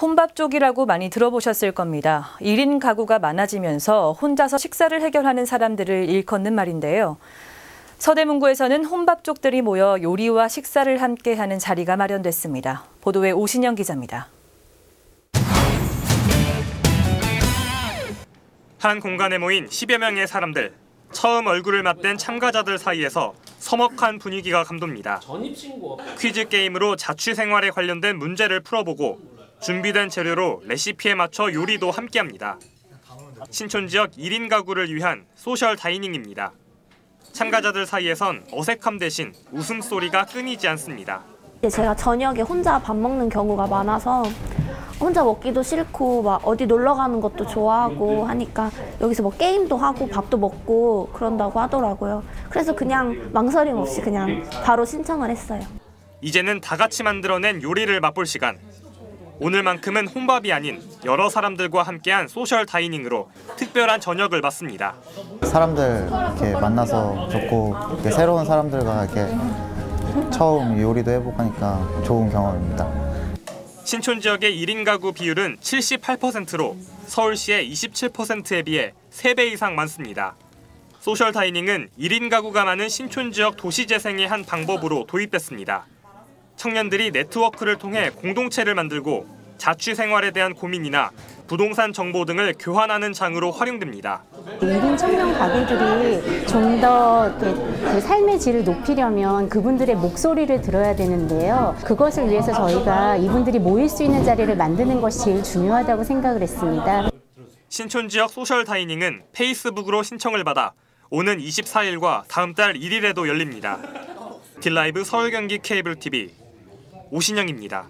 혼밥 쪽이라고 많이 들어보셨을 겁니다. 1인 가구가 많아지면서 혼자서 식사를 해결하는 사람들을 일컫는 말인데요. 서대문구에서는 혼밥 쪽들이 모여 요리와 식사를 함께하는 자리가 마련됐습니다. 보도에 오신영 기자입니다. 한 공간에 모인 10여 명의 사람들. 처음 얼굴을 맞댄 참가자들 사이에서 서먹한 분위기가 감돕니다. 퀴즈 게임으로 자취 생활에 관련된 문제를 풀어보고 준비된 재료로 레시피에 맞춰 요리도 함께합니다. 신촌 지역 1인 가구를 위한 소셜 다이닝입니다. 참가자들 사이에선 어색함 대신 웃음소리가 끊이지 않습니다. 제가 저녁에 혼자 밥 먹는 경우가 많아서 혼자 먹기도 싫고 막 어디 놀러 가는 것도 좋아하고 하니까 여기서 뭐 게임도 하고 밥도 먹고 그런다고 하더라고요. 그래서 그냥 망설임 없이 그냥 바로 신청을 했어요. 이제는 다 같이 만들어낸 요리를 맛볼 시간. 오늘만큼은 혼밥이 아닌 여러 사람들과 함께한 소셜 다이닝으로 특별한 저녁을 맞습니다. 사람들 이렇게 만나서 좋고 이렇게 새로운 사람들과 이렇게 처음 요리도 해보고 하니까 좋은 경험입니다. 신촌 지역의 1인 가구 비율은 78%로 서울시의 27%에 비해 3배 이상 많습니다. 소셜 다이닝은 1인 가구가 많은 신촌 지역 도시 재생의 한 방법으로 도입됐습니다. 청년들이 네트워크를 통해 공동체를 만들고 자취 생활에 대한 고민이나 부동산 정보 등을 교환하는 장으로 활용됩니다. 1인 청년 가구들이 좀더그 삶의 질을 높이려면 그분들의 목소리를 들어야 되는데요. 그것을 위해서 저희가 이분들이 모일 수 있는 자리를 만드는 것이 제일 중요하다고 생각을 했습니다. 신촌 지역 소셜 다이닝은 페이스북으로 신청을 받아 오는 24일과 다음 달 1일에도 열립니다. 딜라이브 서울 경기 케이블 TV 오신영입니다.